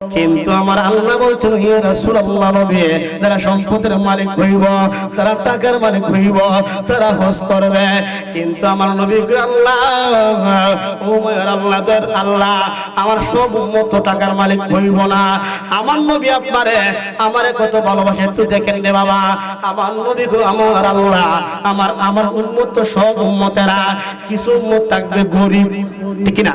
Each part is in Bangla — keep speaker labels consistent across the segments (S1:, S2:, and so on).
S1: কিন্তু আমার আল্লাহ বলছেন হে রাসূলুল্লাহ নবী যারা সম্পদের মালিক হইব যারা টাকার মালিক হইব তারা হজ করবে। কিন্তু আমার নবী আল্লাহ ও মায়ের আল্লাহ তোর আল্লাহ আমার সব উম্মত টাকার মালিক হইব না। আমার নবী আপনারে আমারে কত ভালোবাসে একটু দেখেন রে বাবা। আমার নবী কই, আমার আল্লাহ আমার আমার উম্মত সব উম্মতেরা। কিছু উম্মত থাকবে গরিব ঠিক না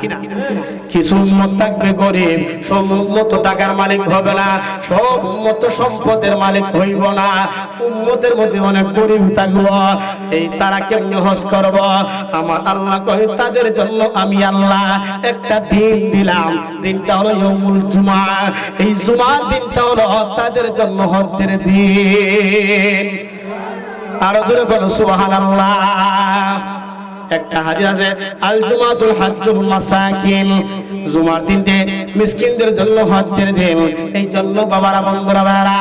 S1: কিছু উম্মত থাকবে গরিব সব উম্মত টাকার মালিক হবে না, সব উম্মত সম্পদের মালিক হইব না। উম্মতের মধ্যে অনেক গরিব থাকব, এই তারা কেমনি হজ করব? আমার আল্লাহ কহে, তাদের জন্য আমি আল্লাহ একটা দিন দিলাম। দিনটা হলো ইয়মুল জুমা। এই জুমার দিনটা হলো তাদের জন্য হজ্জের দিন। আরও জোরে করো সুবহানাল্লাহ। একটা হাদিস আছে আল জুমাতুল হাজ্জুল মাসাকিন। জুমার দিনতে মিসকিনদের জন্য হজ্জের দিন। এই জন্য বাবারা, বন্ধুরা বাবারা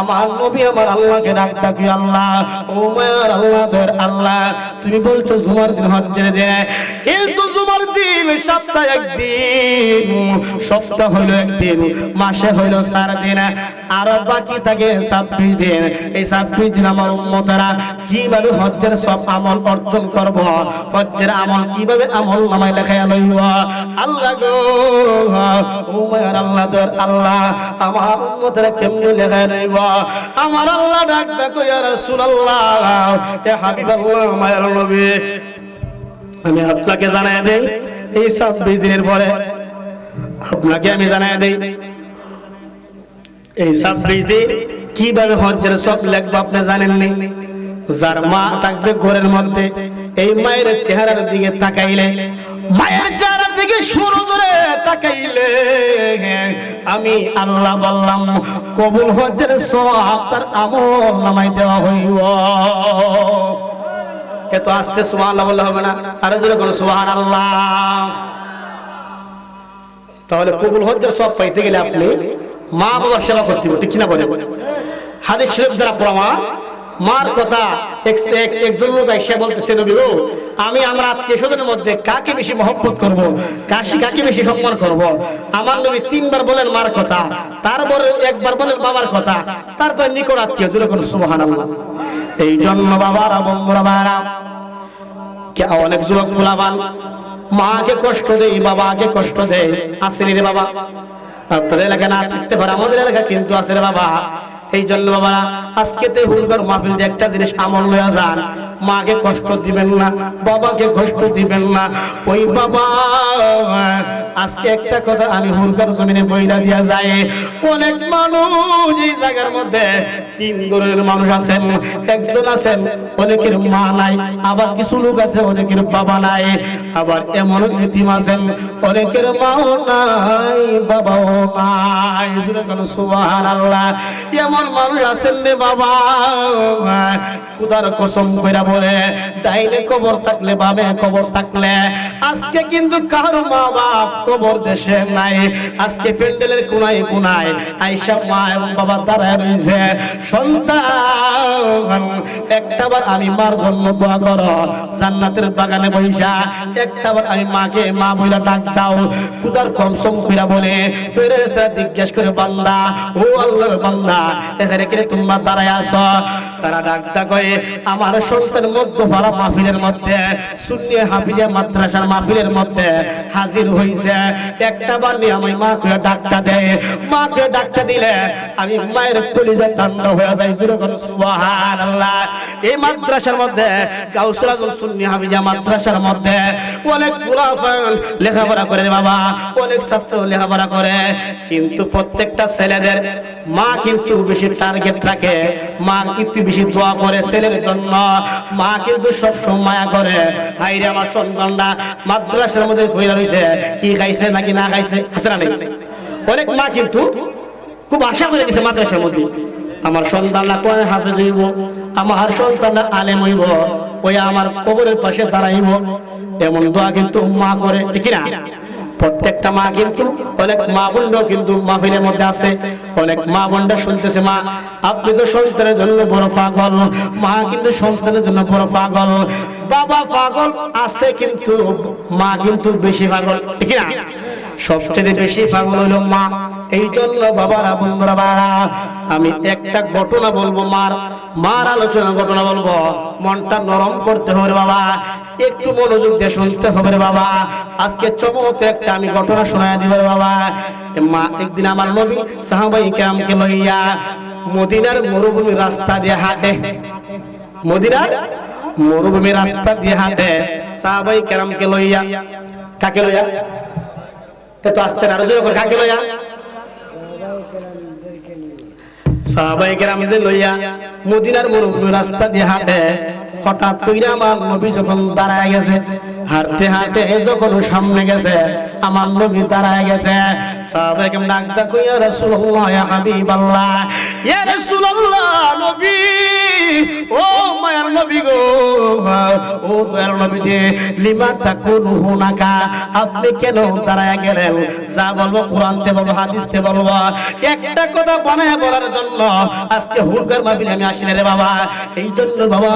S1: আমার নবী আমার আল্লাহকে ডাক ডাকি আল্লাহ। ও মায়ার আল্লাহ তোর আল্লাহ। তুমি বলছো জুমার দিন হজ্জের দিন কিন্তু দিন, সপ্তাহে একদিন, সপ্তাহ হইল একদিন, মাসে হইল চার দিন, আরও বাকি থাকে ছাব্বিশ দিন। এই ছাব্বিশ দিন আমার উম্মতেরা কীভাবে হজ্জের সব আমল অর্জন করব? হজ্জের আমল কীভাবে আমল নামায় লেখায় লইব? আল্লাহ গো ও আল্লাহ তোর আল্লাহ, আমার উম্মতেরা কেমনে লেখায় লইব? আমার আল্লাহ ডাক ডাকো ইয়া রাসূলুল্লাহ, এ হাবিবাল্লাহ, মায়ার নবী। আমি আপনাকে জানাই দেই, এই ছাব্বিশ দিনের পরে আপনাকে আমি জানাই দেই, এই ছাব্বিশ দিন কীভাবে হজ্জের সব লেখবো আপনি জানেননি যার মা থাকবে ঘরের মধ্যে, এই মায়ের চেহারার দিকে তাকাইলে, মায়ের চেহারার দিকে শুরু করে তাকাইলে, আমি আল্লাহ বললাম, কবুল হজ্জের সব তার আমল নামাই দেওয়া হইব। এত আস্তে সুবহান বললে হবে না? আরও জোরে কোনো সুবহান আল্লাহ তাহলে কবুল হজ্জের সব পাইতে গেলে আপনি মা বাবার সেবা করতে হবে ঠিক কিনা বলে হাদিস শরীফ দ্বারা প্রমাণ মার কথা এক- এক- একজন লোক এসে বলতেছে নবী গো, আমি আমার আত্মীয় স্বজনের মধ্যে কাকে বেশি মহব্বত করব? কাশি কাকে বেশি সম্মান করব? আমার নবী তিনবার বলেন মার কথা তারপরে একবার বলেন বাবার কথা তারপর নিকট আত্মীয় জুড়ে কোন সুবহান আল্লাহ এই জন্য বাবারা, বন্ধুরা বাবারা কে অনেক যুবক ফুলাবান মাকে কষ্ট দেই, বাবাকে কষ্ট দেয় আসেনি রে বাবা। আপনাদের এলাকা না থাকতে পারে, আমাদের এলাকা কিন্তু আছে রে বাবা। এই জন্য বাবারা, আজকে তে হুলকর মাহফিল একটা জিনিস আমল লয়ে যান। মাকে কষ্ট দিবেন না, বাবাকে কষ্ট দিবেন না। ওই বাবা, আজকে একটা কথা আমি হুলকার জমিনে বইলা দিয়া যায় অনেক মানুষ এই জায়গার মধ্যে তিন ধরনের মানুষ আছেন, একজন আছেন, অনেকের মা নাই, আবার কিছু লোক আছে, অনেকের বাবা নাই, আবার এমন ইতিম আছেন, অনেকের মাও নাই, বাবাও নাই। জুড়ে কোন সুবহানাল্লাহ। এমন মানুষ আছেন রে বাবা। কুদার কসম কইরা বলে ডাইনে কবর থাকলে বামে কবর থাকলে আজকে কিন্তু কারও মা বাপ কবর দেশে নাই। আজকে প্যান্ডেলের কোনায় কোনায় আইসা মা এবং বাবা দাঁড়ায় রয়েছে। সন্তান একটাবার আমি মার জন্য দোয়া করো। জান্নাতের বাগানে বইসা একটাবার আমি মাকে, মা বইলা ডাক দাও। কুদার কমসম কইরা বলে ফেরেশতা জিজ্ঞেস করে, বান্দা, ও আল্লাহর বান্দা, এখানে কিরে তোমরা দাঁড়ায় আসো তারা ডাক করে আমার সন্তান মধ্য ভাড়া মাহফিলের মধ্যে সুন্নি হাফিজা মাদ্রাসার মাহফিলের মধ্যে হাজির হইছে। একটা বার নিয়ে আমি মাকে ডাকটা দেয় মাকে ডাকটা দিলে আমি মায়ের কলিজা ঠান্ডা হয়ে জুড়ে কোন সুবহানাল্লাহ। এই মাদ্রাসার মধ্যে গাউসুল আজম সুন্নি হাফিজা মাদ্রাসার মধ্যে অনেক গোলাফান লেখাপড়া করে বাবা। অনেক ছাত্র লেখাপড়া করে। কিন্তু প্রত্যেকটা ছেলেদের মা কিন্তু বেশি টার্গেট রাখে। মা কিন্তু বেশি দোয়া করে ছেলের জন্য। মা কিন্তু সব সময় মায়া করে। ভাইরে আমার সন্তানটা মাদ্রাসার মধ্যে কইরা রইছে, কি খাইছে নাকি না খাইছে, আছে না নাই? অনেক মা কিন্তু খুব আশা করে দিছে মাদ্রাসার মধ্যে। আমার সন্তানরা কোন হাফেজ হইব? আমার সন্তানরা আলেম হইব? ওই আমার কবরের পাশে দাঁড়াইব? এমন দোয়া কিন্তু মা করে, ঠিক না প্রত্যেকটা মা কিন্তু অনেক মা বোনরাও কিন্তু মাহফিলের মধ্যে আছে। অনেক মা বোনরা শুনতেছে, মা, আপনি তো সন্তানের জন্য বড় পাগল। মা কিন্তু সন্তানের জন্য বড় পাগল। বাবা পাগল আছে কিন্তু মা কিন্তু বেশি পাগল। ঠিক না সবচেয়ে বেশি পাগল হলো মা। এই জন্য বাবারা, বন্ধুরা বাড়া আমি একটা ঘটনা বলব, মার মার আলোচনা ঘটনা বলব। মনটা নরম করতে হবে, বাবা। একটু মনোযোগ দিয়ে শুনতে হবে বাবা। আজকে চমকে একটা আমি ঘটনা শোনায় দিব বাবা। মা, একদিন আমার নবী সাহাবাই কেরামকে লইয়া মদিনার মরুভূমি রাস্তা দিয়ে হাঁটে। মদিনার মরুভূমি রাস্তা দিয়ে হাঁটে। সাহাবাই কেরামকে লইয়া। কাকে লইয়া? এত আসতে আরও জোরে করে কাকে লইয়া? সাহাবাই কেরামদের লইয়া মদিনার মরুভূমি রাস্তা দিয়ে হাঁটে। হঠাৎ কইরা আমার নবী যখন দাঁড়ায় গেছে, হাঁটতে হাঁটতে যখন সামনে গেছে, আমার নবী দাঁড়ায় গেছে। সাহাবাই কেরাম ডাক ডাক ইয়া নবী, ও মায়ার নবী গো। ও দয়ার নবী যে লিমা হুনাকা আপনি কেন দাঁড়ায় গেলেন? যা বলব বলব বলব। একটা কথা বানায় বলার জন্য আজকে মাহফিলে আমি আসি রে বাবা। এই জন্য বাবা,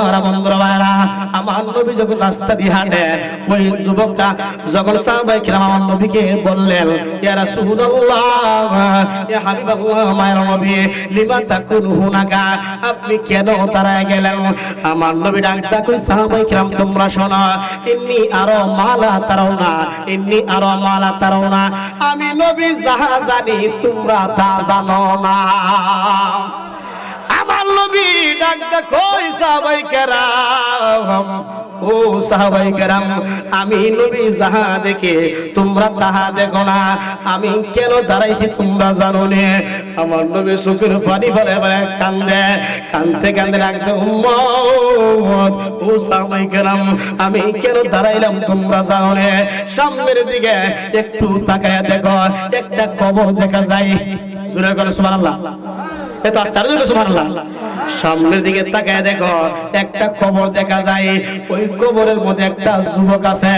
S1: আমার নবী যখন রাস্তা দিয়ে হাঁটে, ওই যুবকটা যখন সাহাবাই কিরাম আমার নবীকে বললেন, ইয়া রাসূলুল্লাহ, ইয়া হাবিবাল্লাহ, মায়ের নবী, লিমা হুনাকা আপনি কেন দাঁড়ায় গেলেন? আমার নবী ডাকটা কই সাহাবাই কিরাম তোমরা শোনা। এমনি আরও মালা তারাও না, এমনি আরও মালা তারাও না। আমি নবী, যাহা জানি তোমরা তা জানো না। আমি নবী যাহা দেখে তোমরা তাহা দেখো না। আমি কেন দাঁড়াইছি তোমরা জানো নে। আমার নবী চোখের পানি ফেলে ফেলে কান্দে, কান্দতে কান্দে রাখবে উম্মত আমি কেন দাঁড়াইলাম তোমরা জানো নে? সামনের দিকে একটু তাকায় দেখো, একটা কবর দেখা যায়। জোরে করে সুবহানাল্লাহ। এত আস্তে আরও জোরে সুবহানাল্লাহ। সামনের দিকে তাকায় দেখো, একটা কবর দেখা যায়, ওই কবরের মধ্যে একটা যুবক আছে।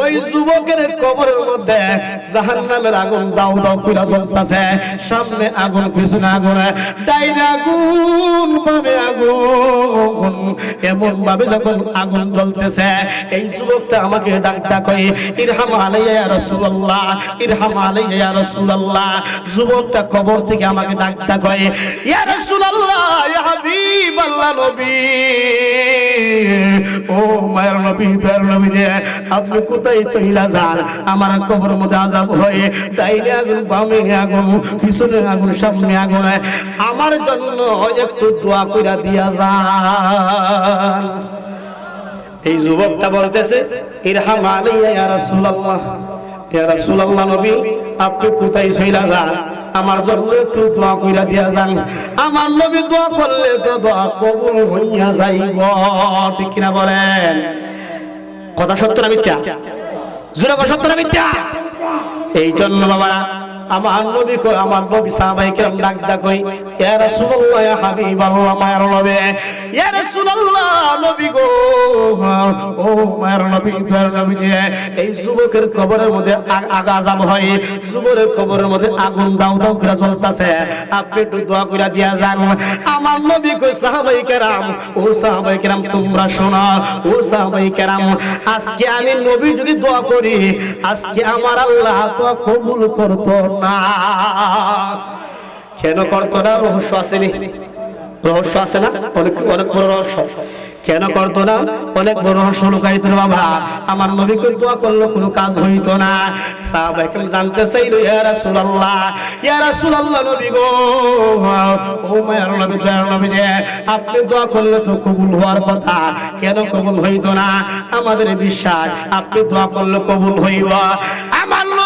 S1: ওই যুবকের কবরের মধ্যে জাহান্নামের আগুন দাও দাও কইরা জ্বলতাছে। সামনে আগুন, পিছনে আগুন আগুন, বামে আগুন। এমন ভাবে যখন আগুন জ্বলতেছে, এই যুবকটা আমাকে ডাক ডাক কই ইরহাম আলাইয়া ইয়া রাসূলুল্লাহ, ইরহাম আলাইয়া ইয়া রাসূলুল্লাহ। যুবকটা কবর থেকে আমাকে ডাক ডাক কই ইয়া রাসূলুল্লাহ, ইয়া হাবিবাল্লাহ নবী। ও মায়ের নবী নবী যে, আপনি কোথায় চইলা যান? আমার কবর মধ্যে আজাব হয়ে ডাইনে আগুন, বামে আগুন, পিছনে আগুন, সামনে আগুন। আমার জন্য একটু দোয়া কইরা দিয়া যান। এই যুবকটা বলতেছে, ইরহাম আলাইয়া ইয়া রাসূলুল্লাহ। ইয়া রাসূলুল্লাহ নবী, আপনি কোথায় চইলা যান? আমার জন্য একটু দোয়া কইরা দিয়া যান। আমার নবী দোয়া করলে তো দোয়া কবুল হইয়া যাইব। ঠিক কিনা বলেন? কথা সত্য না মিথ্যা? জোরে কথা সত্য না মিথ্যা? এই জন্য বাবা আমার নবী কই আমার নবী সাহাবাই কিরাম ডাক ডাক কই ইয়া রাসূলুল্লাহ, ইয়া হাবিবাল্লাহ মায়ের নবী। ইয়া রাসূলুল্লাহ, নবী গো, ও মায়ের নবী, তোর নবী যে। এই যুবকের কবরের মধ্যে আগ- আগা আযাব হয়, যুবকের কবরের মধ্যে আগুন দাও দাও করে জ্বলতাছে। আপনি একটু দোয়া করে দিয়া যান। আমার নবী কই সাহাবাই কেরাম, ও সাহাবাই কেরাম, তোমরা শোনো, ও সাহাবাই কেরাম, আজকে আমি নবী যদি দোয়া করি, আজকে আমার আল্লাহ তো কবুল করতো কেন করতো না? রহস্য আসেনি। রহস্য আছে না? অনেক অনেক বড় রহস্য। কেন করতো না? অনেক বড় রহস্য লুকাইতো বাবা, আমার নবীকে দোয়া করল, কোনো কাজ হইতো না। জানতে রাসূলুল্লাহ, ইয়া রাসূলুল্লাহ নবী গো। ও মায়ের নবী, দয়ার নবী যে, আপনি দোয়া করলে তো কবুল হওয়ার কথা। কেন কবুল হইতো না? আমাদের বিশ্বাস, আপনি দোয়া করলে কবুল হইব আমার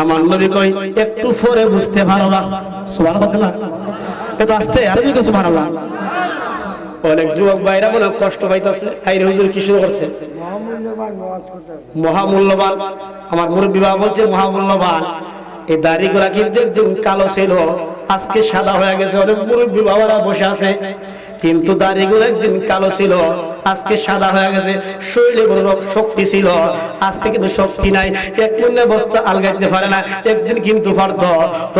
S1: আমার নবী কই একটু পরে বুঝতে পারবা সুবহানাল্লাহ। এত আস্তে, আর কি সুবহানাল্লাহ। অনেক যুবক ভাইরা মনে কষ্ট পাইতেছে। আইরে হুজুর, কি শুরু করছে? মহামূল্যবান। আমার মুরব্বী বাবা বলছে, মহামূল্যবান। এই দাড়িগুলা কিন্তু একদিন কালো ছিল, আজকে সাদা হয়ে গেছে। অনেক মুরব্বী বাবারা বসে আছে। কিন্তু দাড়িগুলো একদিন কালো ছিল। আজকে সাদা হয়ে গেছে শরীরে কোনো শক্তি ছিল। আজকে কিন্তু শক্তি নাই। এক মনে বস্তা আলগাইতে পারে না। একদিন কিন্তু পারত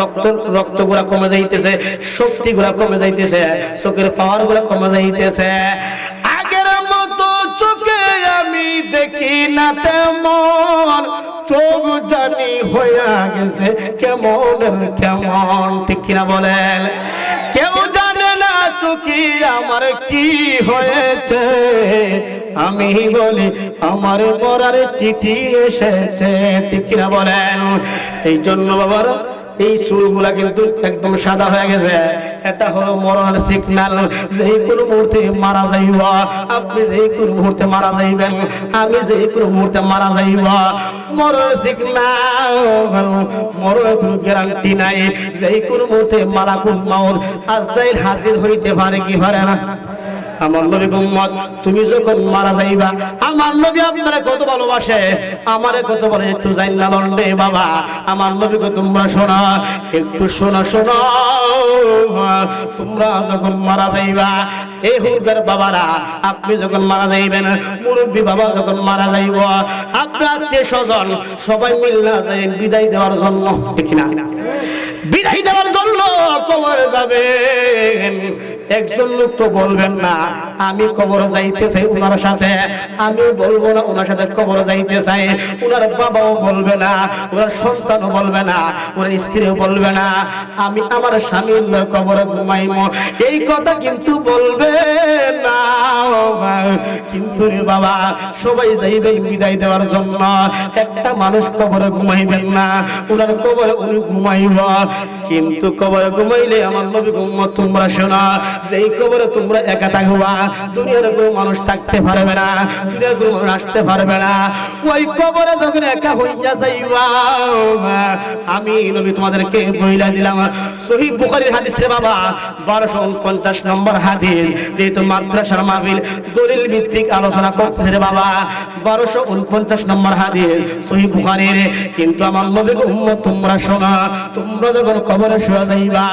S1: রক্ত রক্তগুলা কমে যাইতেছে শক্তি গুলা কমে যাইতেছে, চোখের পাওয়ারগুলা কমে যাইতেছে। আগের মতো চোখে আমি দেখি না তেমন। চোখ জানি হইয়া গেছে কেমন কেমন। ঠিক কিনা বলেন? কেউ না আমার কি হয়েছে? আমি বলি, আমার মরার চিঠি এসেছে। ঠিক বলেন? এই জন্য বাবার এই চুলগুলা কিন্তু একদম সাদা হয়ে গেছে। এটা হলো মরণ সিগন্যাল যে কোন মুহূর্তে মারা যাইব। আপনি যে কোন মুহূর্তে মারা যাইবেন। আমি যে কোন মুহূর্তে মারা যাইব। মরণ সিগন্যাল মরণ কোনো গ্যারান্টি নাই। যে কোন মুহূর্তে মালাকুল মাউত আজরাইল হাজির হইতে পারে কি পারে না? আমার নবী উম্মত, তুমি যখন মারা যাইবা, আমার নবী আপনারে কত ভালোবাসে, আমারে কত বলে, একটু যাই না লন্ডে বাবা, আমার নবীকে তোমরা শোনা, একটু শোনা শোনা, তোমরা যখন মারা যাইবা এই হুরগার বাবারা, আপনি যখন মারা যাইবেন, মুরব্বী বাবা যখন মারা যাইব, আপনার আত্মীয় স্বজন সবাই মিল্লা যাই বিদায় দেওয়ার জন্য, ঠিক না? বিদায় দেওয়ার জন্য কবরে যাবেন, একজন লোক তো বলবেন না আমি কবর যাইতে চাই ওনার সাথে। আমি বলব না ওনার সাথে কবর যাইতে চাই। ওনার বাবাও বলবে না ওনার সন্তানও বলবে না ওনার স্ত্রীও বলবে না। আমি আমার স্বামীর কবরে ঘুমাইমো। এই কথা কিন্তু বলবে না কিন্তু রে বাবা, সবাই যাইবেন বিদায় দেওয়ার জন্য। একটা মানুষ কবরে ঘুমাইবেন না ওনার কবরে উনি ঘুমাইব। কিন্তু কবরে ঘুমাইলে আমার নবী উম্মত তোমরা শোনা, যেই কবরে তোমরা একা থাকবা দুনিয়ার কোনো মানুষ থাকতে পারবে না, দুনিয়ার কোনো মানুষ আসতে পারবে না। ওই কবরে যখন একা হইয়া যাইবা, আমি নবী তোমাদেরকে বইলা দিলাম, সহি বুখারীর হাদিস রে বাবা, বারোশো উনপঞ্চাশ নম্বর হাদিস, যেহেতু মাদ্রাসার মাহফিল, দলিল ভিত্তিক আলোচনা করতেছে রে বাবা, বারোশো উনপঞ্চাশ নম্বর হাদিস, সহি বুখারীর, কিন্তু আমার নবী উম্মত তোমরা শোনা, তোমরা যখন কবরে শুয়ে যাইবা,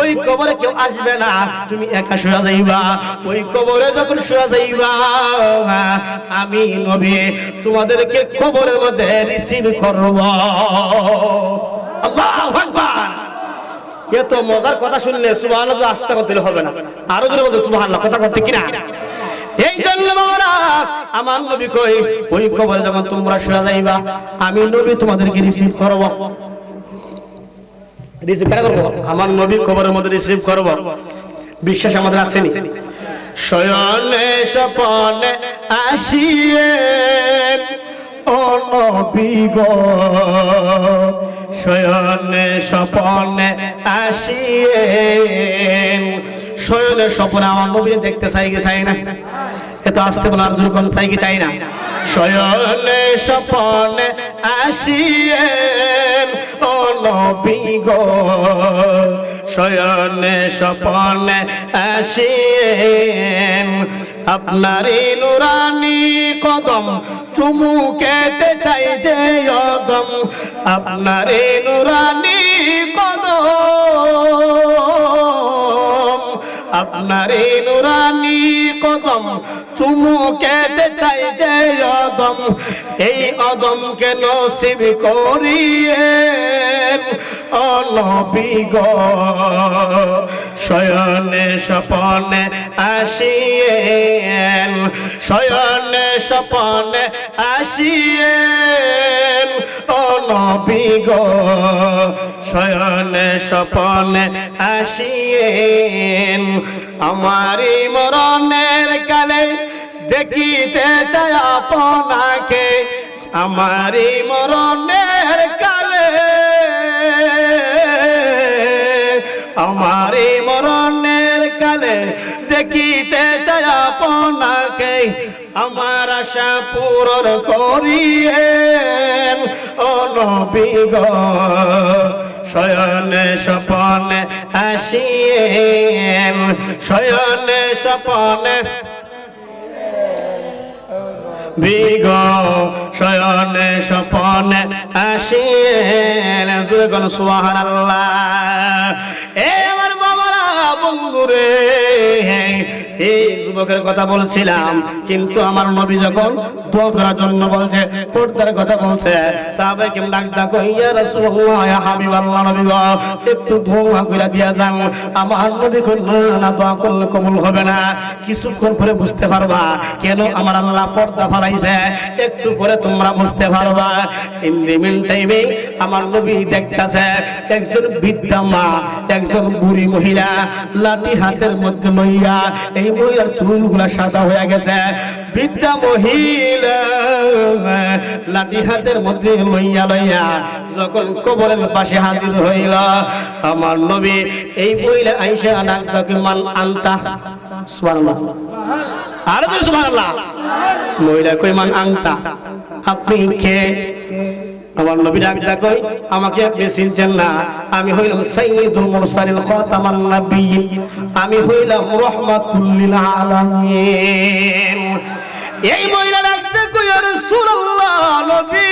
S1: ওই কবরে কেউ আসবে না, তুমি একা শুয়ে যাইবা, ওই কবরে যখন শুয়ে যাইবা, আমি নবী, তোমাদেরকে কবরের মধ্যে রিসিভ করব। আল্লাহু আকবার। এত মজার কথা শুনলে সুবহানাল্লাহ আস্তে করতে হবে না। আরও জোরে বলতে সুবহানাল্লাহ, কথা করতে কিনা? এই জন্য আমার নবী কই, ওই কবরে যখন তোমরা শুয়ে যাইবা, আমি নবী তোমাদেরকে রিসিভ করব। রিসিভ করব? আমার নবী কবরের মধ্যে রিসিভ করব। বিশ্বাস আমাদের আসেনি। শয়নে স্বপনে আসিয়ে ও নবী গো। শয়নে স্বপনে আসিয়ে শয়নে স্বপনে আমার নবী দেখতে চাই কি চাই না? এত আসতে বলে আর দুর্গম চাই কি চাই না? শয়নে স্বপনে আসিয়ে ও নবী গো। শয়নে স্বপনে আসেন আপনার নুরানি কদম চুমু কেটে চাই যে অদম। আপনার নুরানি কদম আপনার নুরানি কদম চুমু কেটে চাই যে অদম। এই অদমকে নসিব করিয়ে অনবী গো। শয়নে স্বপনে আসিয়েন, শয়নে স্বপনে আসিয়েন। অনবী গো। শয়নে স্বপনে আসিয়েন। আমারি মরণের কালে দেখিতে চাই আপনাকে। আমারি মরণের কালে, আমারি মরণের কালে দেখিতে চাই আপনাকে। আমার আশা পূরণ করিয়ে ও নবী গো। শয়নে স্বপনে আসিয়েন, শয়নে স্বপনে। বিগ শয়নে স্বপনে আসিয়েন। জুড়ে কোন সুবাহান এই যুবকের কথা বলছিলাম, কিন্তু আমার নবী যখন দোয়া করার জন্য বলছে, পর্দার কথা বলছে সাহাবে কেম ডাক ডাকো, ইয়া রাসূলুল্লাহ, ইয়া হাবিবাল্লাহ নবী গো, একটু দোয়া কইরা দিয়া যান আমার নবী কইল, না দোয়া করলে কবুল হবে না, কিছুক্ষণ পরে বুঝতে পারবা, কেন আমার আল্লাহ পর্দা ফালাইছে, একটু পরে তোমরা বুঝতে পারবা। ইন দি মিন টাইমে আমার নবী দেখতাছে, একজন বৃদ্ধা মা, একজন বুড়ি মহিলা, লাঠি হাতের মধ্যে লইয়া, এই মহিলার চুলগুলা সাদা হয়ে গেছে। বৃদ্ধা মহিলা, লাঠি হাতের মধ্যে লইয়া লইয়া যখন কবরের পাশে হাজির হইল, আমার নবী এই মহিলা আইসা ডাক মান আনতা? সুবহানাল্লাহ। আরও সুবহানাল্লাহ। মহিলা কই মান আনতা? আপনি কে? আমার নবীর আমি কই, আমাকে আপনি চিনছেন না। আমি হইলাম সাইয়্যিদুল মুরসালিন খাতামান নাবিয়্যিন। আমি হইলাম রাহমাতুল লিল আলামিন। এই মহিলা ডাকতে কই রাসূলুল্লাহ নবী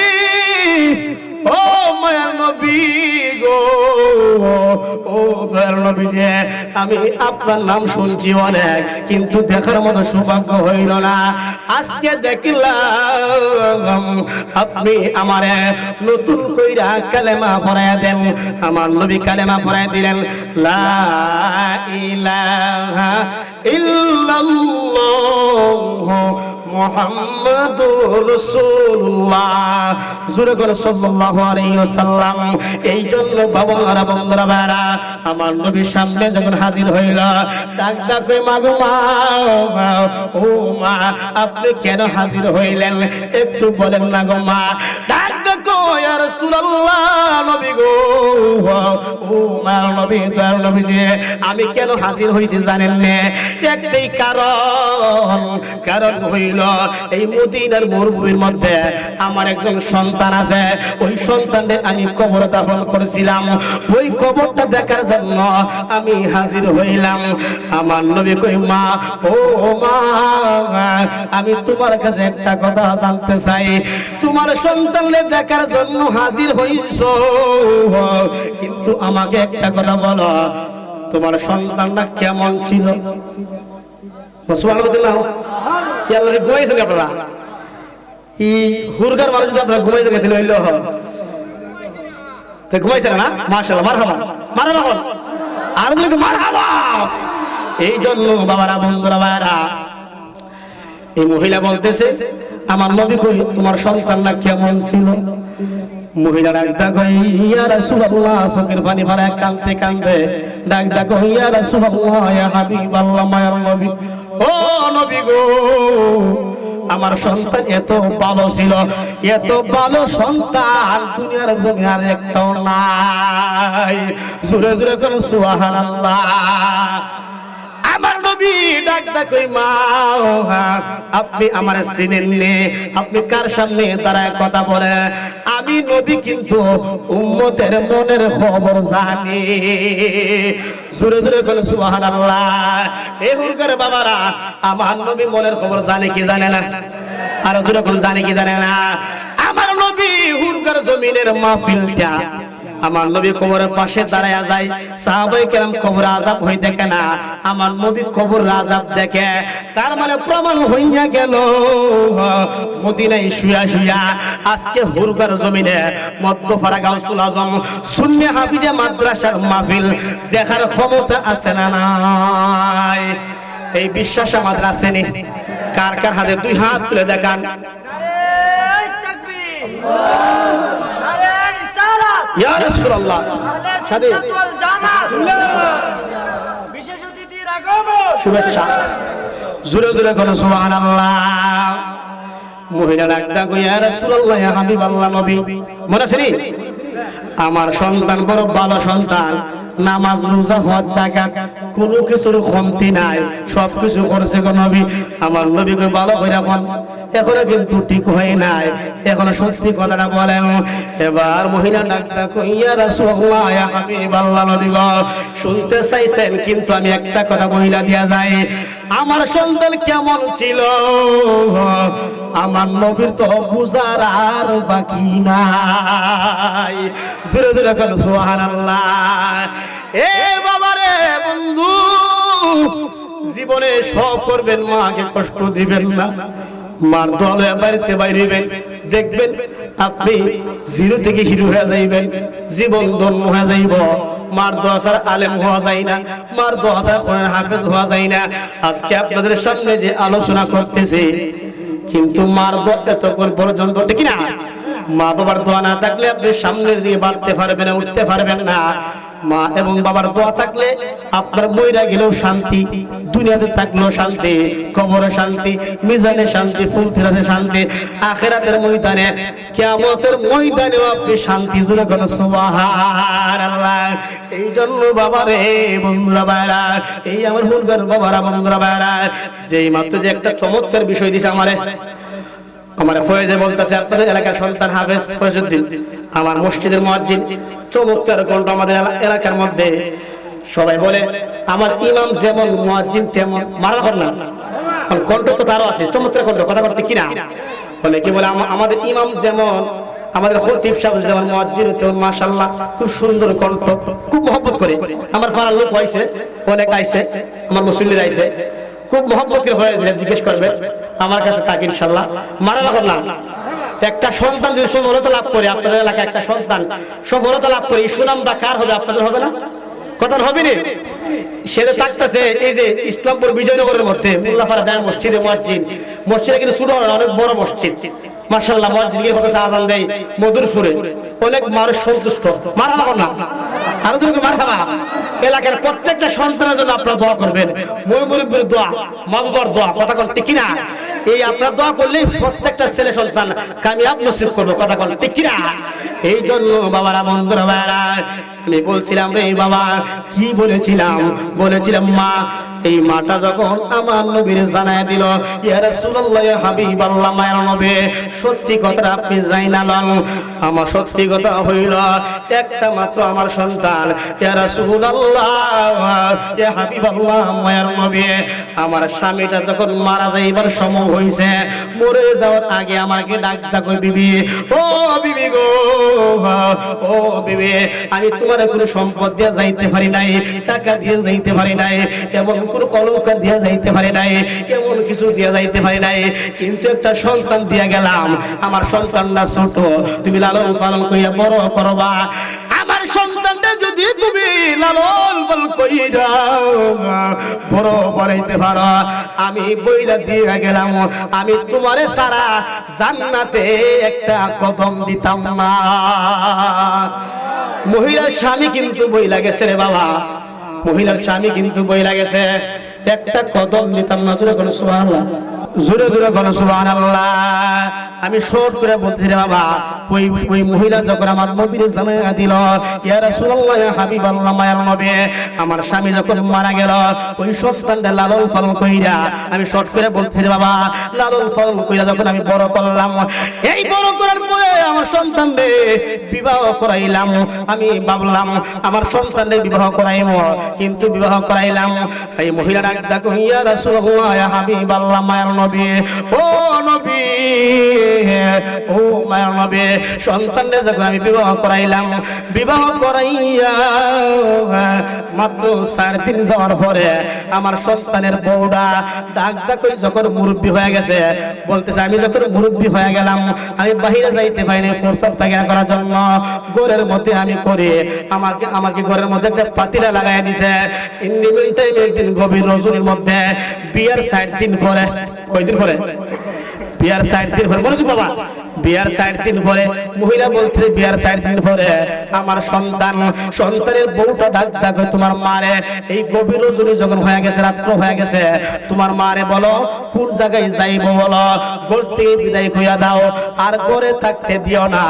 S1: ও মায়ার নবী গো। ও দয়ার নবী যে আমি আপনার নাম শুনছি অনেক, কিন্তু দেখার মতো সৌভাগ্য হইল না। আজকে দেখলাম, আপনি আমার নতুন কইরা কালেমা পড়ায় দেন। আমার নবী কালেমা পড়ায় দিলেন, লা ইলাহা ইল্লাল্লাহ মুহাম্মাদুর জোরে করে এই জন্য বন্ধুরা আমার নবীর সামনে যখন হাজির হইল কই মা ও মা, আপনি কেন হাজির হইলেন? একটু বলেন না গো, মা। আমি কেন হাজির হইছি জানেন না? একটাই কারণ কারণ হইল এই মদিনার মরুভূমির মধ্যে আমার একজন সন্তান আছে। ওই সন্তানকে আমি কবর দাফন করেছিলাম। ওই কবরটা দেখার জন্য আমি হাজির হইলাম। আমার নবী কই মা, ও মা, আমি তোমার কাছে একটা কথা জানতে চাই। তোমার সন্তানকে দেখার জন্য হাজির হইছ। কিন্তু আমাকে একটা কথা বলো, তোমার সন্তানটা কেমন ছিল? সুবহানাল্লাহ ইয়াল্লাহ ঘুমাইছেন আপনারা? এই হুরগার মানুষ যদি আপনারা গেছিল হইল ঘুমাইছেন না? মাশাআল্লাহ, মারহাবা। মারহাবা হন আর যদি মারহাবা। এই জন্য বাবারা, বন্ধুরা বাবারা এই মহিলা বলতেছে, আমার নবী কই? তোমার সন্তানটা কেমন ছিল? মহিলা ডাক ডাক ইয়া রাসূলুল্লাহ। চোখের পানি ভরা কাঁদতে কাঁদতে ডাক ডাক রাসূলুল্লাহ, ইয়া মায়ার নবী। আমার সন্তান এত ভালো ছিল, এত ভালো সন্তান দুনিয়ার জমি আর একটাও নাই। জোরে জোরে করে সুহান আমার নবী ডাক ডাকই মা আপনি আমার চিনেন নে। আপনি কার সামনে দাঁড়ায় কথা বলে আমি নবী কিন্তু উম্মতের মনের খবর জানি। জোরে জোরে করে সুবহানাল্লাহ। এ হুরকার বাবারা, আমার নবী মনের খবর জানে কি জানে না? আর জোরে কোন, জানে কি জানে না? আমার নবী হুরকার জমিনের মাহফিলটা আমার নবী কবরের পাশে দাঁড়ায় যায়। সাহাবাই কেরাম কবর আজাব হই দেখে না, আমার নবী কবর আজাব দেখে, তার মানে প্রমাণ হইয়া গেল। মদিনায় শুয়া শুয়া আজকে হুরগার জমিনে মধ্যপাড়া গাউসুল আজম শূন্য হাফিজে মাদ্রাসার মাহফিল দেখার ক্ষমতা আছে না নাই? এই বিশ্বাস আমাদের আছে নি? কার কার হাতে দুই হাত তুলে দেখান।
S2: রিসালাত
S1: ইয়া রাসূলুল্লাহ।
S2: নারে
S1: সাদে
S2: সিদ্ধাত ওয়াল জামাত বিশেষ অতিথির আগমন
S1: শুভেচ্ছা। জোরে জোরে কোন সুবহানাল্লাহ। মহিলা ডাকটা কইয়া রাসূলুল্লাহ হাবিবাল্লাহ নবী। মনে আছে নি? আমার সন্তান বড় ভালো সন্তান। নামাজ রোজা হজ জাকাত কোনো কিছুর কমতি নাই, সব কিছু করছে গো নবী। আমার নবী কই ভালো করে এখন, এখনও কিন্তু ঠিক হয় নাই, এখনও সত্যি কথাটা বলেন। এবার মহিলা ডাক্তার কইয়া রাসূলুল্লাহ, ইয়া হাবিবাল্লাহ নবী শুনতে চাইছেন, কিন্তু আমি একটা কথা মহিলা দিয়া যাই। আমার সন্তান কেমন ছিল? আমার নবীর তো বুঝার আর বাকি নাই। জোরে জোরে কেন, সুবহানাল্লাহ। এ বাবারে বন্ধু, জীবনে সব করবেন, মাকে কষ্ট দিবেন না। মার দলে বাড়িতে বাইরেবেন, দেখবেন আপনি জিরো থেকে হিরো হয়ে যাইবেন, জীবন ধন্য হয়ে যাইব। মার আলেম হওয়া যায় না, মার কোরআন হাফেজ হওয়া যায় না। আজকে আপনাদের সামনে যে আলোচনা করতেছে, কিন্তু মার দোয়া এতক্ষণ পর্যন্ত ঠিক না? মা বাবার দোয়া না থাকলে আপনি সামনে দিয়ে বাড়তে পারবেন না, উঠতে পারবেন না। মা এবং বাবার দোয়া থাকলে আপনার মইরা গেলেও শান্তি, দুনিয়াতে থাকলেও শান্তি, কবরে শান্তি, মিজানে শান্তি ফুলতিরাতে শান্তি, আখেরাতের ময়দানে, কিয়ামতের ময়দানেও আপনি শান্তি জুড়ে কোন এই জন্য বাবা রে বন্ধুরা বাইরা এই আমার হুলগার বাবারা, বন্ধুরা বাইরা যেই মাত্র যে একটা চমৎকার বিষয় দিছে আমারে আমার ফয়েজে বলতেছে, আপনাদের এলাকার সন্তান হাফেজ ফয়েজউদ্দিন, আমার মসজিদের চমৎকার আমাদের এলাকার মধ্যে। সবাই বলে, আমার ইমাম যেমন তেমন মারা না কণ্ঠ তো তারও আছে, চমৎকার কণ্ঠ কথা বলতে কিনা বলে কি বলে আমাদের ইমাম যেমন, আমাদের সাহেব যেমন মুয়াজ্জিন, তেমন খুব সুন্দর কণ্ঠ খুব মহব্বত করে। আমার পাড়ার লোক হয়েছে, অনেক আইছে, আমার মুসল্লির আইছে, খুব মহব্বত করে জিজ্ঞেস করবে আমার কাছে তাকে ইনশাল্লাহ মারা রাখুন না। একটা সন্তান যদি সফলতা লাভ করে, আপনাদের এলাকায় একটা সন্তান সফলতা লাভ করে, এই সুনামটা কার হবে, আপনাদের হবে না? কথা হবে রে সেটা থাকতেছে, এই যে ইসলামপুর বিজয়নগরের মধ্যে যায় মসজিদে মসজিদ। মসজিদে কিন্তু ছোট অনেক বড় মসজিদ। মার্শাল্লাহ মসজিদ গিয়ে আজান দেয় মধুর সুরে অনেক মানুষ সন্তুষ্ট। মারা না? আরও এলাকার প্রত্যেকটা সন্তানের জন্য আপনারা দোয়া করবেন। মই দোয়া মা বাবার দোয়া, কথা ঠিক কিনা? এই আপনার দোয়া করলেই প্রত্যেকটা ছেলে সন্তান কামিয়াব নসিব করব, কথা কন ঠিক কিনা? এই জন্য বাবারা, বন্ধুরা আমি বলছিলাম রে বাবা, কি বলেছিলাম? বলেছিলাম, মা এই মাটা যখন আমার নবীর জানায় দিল, ইয়া ইয়া হাবিবাল্লাহ, মায়ের সত্যি কথাটা আপনি আমার সত্যি কথা হইল, একটা মাত্র আমার সন্তান, ইয়া রাসূলুল্লাহ, ইয়া হাবিবাল্লাহ, মায়ের আমার স্বামীটা যখন মারা যাইবার সময় হইছে, মরে যাওয়ার আগে আমাকে ডাক ডাকো বিবি, ও বিবি গো, ও বিবি, আমি তোমার কোনো সম্পদ দিয়ে যাইতে পারি নাই, টাকা দিয়ে যাইতে পারি নাই এমন কোন কলঙ্কার যাইতে পারি নাই এমন কিছু যাইতে পারি নাই। কিন্তু একটা সন্তান দিয়া গেলাম, আমার সন্তানটা ছোট, তুমি লালন পালন করিয়া বড় করবা। আমার সন্তানটা যদি তুমি লালন পালন কইরা বড় বানাইতে পারো, আমি বইরা দিয়ে গেলাম, আমি তোমারে সারা জান্নাতে একটা কদম দিতাম না। মহিলার স্বামী কিন্তু বই লাগেছে রে বাবা। মহিলার স্বামী কিন্তু বই লাগেছে একটা কদম নিতাম না জোরে কোনো সুবহানাল্লাহ। জোরে জোরে কোনো, সুবহানাল্লাহ। আমি শোট করে বলছি রে বাবা, ওই ওই মহিলা যখন আমার নবীর জানাইয়া দিল, ইয়া রাসূলুল্লাহ, ইয়া হাবিবাল্লাহ, মায়ের নবী, আমার স্বামী যখন মারা গেল, ওই সন্তানটা লালন পালন কইরা আমি শর্ট করে বলছি রে বাবা, লালন পালন কইরা যখন আমি বড় করলাম, এই বড় করার পরে আমার সন্তানরে বিবাহ করাইলাম। আমি ভাবলাম, আমার সন্তানরে বিবাহ করাইম কিন্তু বিবাহ করাইলাম। এই মহিলা ডাক ডাক ইয়া রাসূলুল্লাহ, ইয়া হাবিবাল্লাহ, মায়ের নবী ও নবী, ও মায়ের নবী সন্তানরে যখন আমি বিবাহ করাইলাম, বিবাহ করাইয়া মাত্র চার দিন যাওয়ার পরে আমার সন্তানের বউটা ডাক ডাক যখন মুরব্বী হয়ে গেছে, বলতেছে, আমি যখন মুরব্বী হয়ে গেলাম, আমি বাহিরে যাইতে পারিনি প্রস্তাব তাগিরা করার জন্য। ঘরের মধ্যে আমি করি। আমাকে আমাকে ঘরের মধ্যে একটা পাতিলা লাগাই দিছে। ইন্ডিমিন টাইম একদিন গভীর রজনীর মধ্যে বিয়ার ষাট দিন পরে কয়দিন পরে বিয়ার সাইড দিয়ে পরে মনোযোগ বাবা। বিয়ার সাইড দিন পরে মহিলা বলছে, বিয়ার সাইড দিন পরে আমার সন্তান, সন্তানের বউটা ডাক ডাকে তোমার মারে। এই গভীর রজনী যখন হয়ে গেছে, রাত্র হয়ে গেছে, তোমার মারে বলো, কোন জায়গায় যাইব বলো? ঘর থেকে বিদায় কইয়া দাও। আর ঘরে থাকতে দিও না।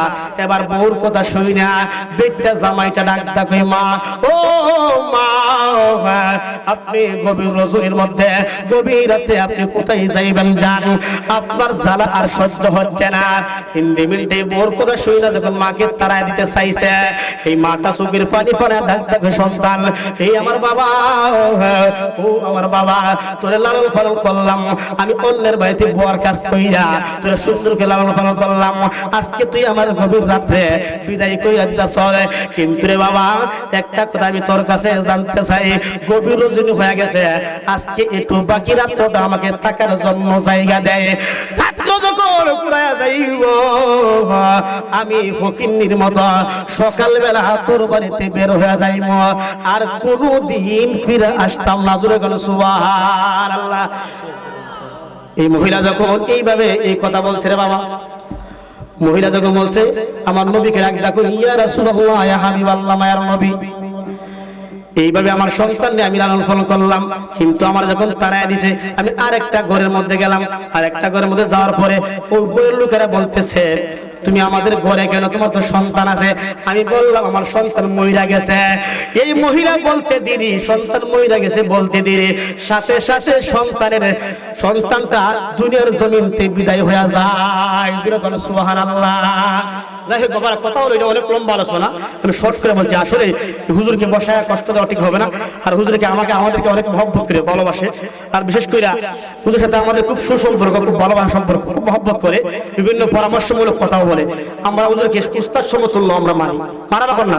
S1: এবার বউর কথা শুই না বেটটা জামাইটা ডাক ডাকে মা, ও মা, আপনি গভীর রজনীর মধ্যে, গভীর রাতে আপনি কোথায় যাইবেন যান আপনার জ্বালা আর সহ্য হচ্ছে না। হিন্দি মিনিটে বোর কথা শুই না যখন মাকে তারাই দিতে চাইছে, এই মাটা চোখের পানি পানে ডাক ডাকে সন্তান, এই আমার বাবা, ও আমার বাবা, তোরে লালন পালন করলাম, আমি অন্যের বাড়িতে বুয়ার কাজ কইরা তোরে সুন্দরকে লালন পালন করলাম, আজকে তুই আমার গভীর রাত্রে বিদায় কইরা দিতা চলে কিন্তু রে বাবা, একটা কথা আমি তোর কাছে জানতে চাই, গভীর রজনী হয়ে গেছে, আজকে একটু বাকি রাত্রটা আমাকে থাকার জন্য জায়গা দেয় রাত্র যখন পুরায়া যাইব আমি ফকিন্নির মতো সকালবেলা তোর বাড়িতে বের হয়ে যাইব আর কোনদিন ফিরে আসতাম না জুড়ে গেল সুবহান এই মহিলা যখন এইভাবে এই কথা বলছে রে বাবা, মহিলা যখন বলছে, আমার নবীকে ডাক ডাকো, ইয়া রাসূলুল্লাহ, ইয়া হাবিবাল্লাহ, মায়ার নবী। এইভাবে আমার সন্তান নিয়ে আমি লালন পালন করলাম। কিন্তু আমার যখন তারাই দিছে, আমি আরেকটা ঘরের মধ্যে গেলাম। আরেকটা ঘরের মধ্যে যাওয়ার পরে ওই বইয়ের লোকেরা বলতেছে, তুমি আমাদের ঘরে কেন? তোমার তো সন্তান আছে। আমি বললাম, আমার সন্তান মহিলা গেছে। এই মহিলা বলতে দিদি, সন্তান মহিলা গেছে বলতে দিদি। সাথে সাথে সন্তানের, সন্তানটা দুনিয়ার জমিনতে বিদায় হয়ে যায়। সুবাহান আল্লাহ যাই হোক বাবার কথা হলো এটা অনেক লম্বা আলোচনা। আমি শর্ট করে বলছি, আসলে হুজুরকে বসায় কষ্ট দেওয়া ঠিক হবে না। আর হুজুরকে আমাকে, আমাদেরকে অনেক মহব্বত করে, ভালোবাসে। আর বিশেষ করে হুজুর সাথে আমাদের খুব সুসম্পর্ক, খুব ভালোবাসা সম্পর্ক, খুব মহব্বত করে, বিভিন্ন পরামর্শমূলক কথাও বলে। আমরা হুজুরকে উস্তাদ সমতুল্য আমরা মানি। মানা রাখুন না।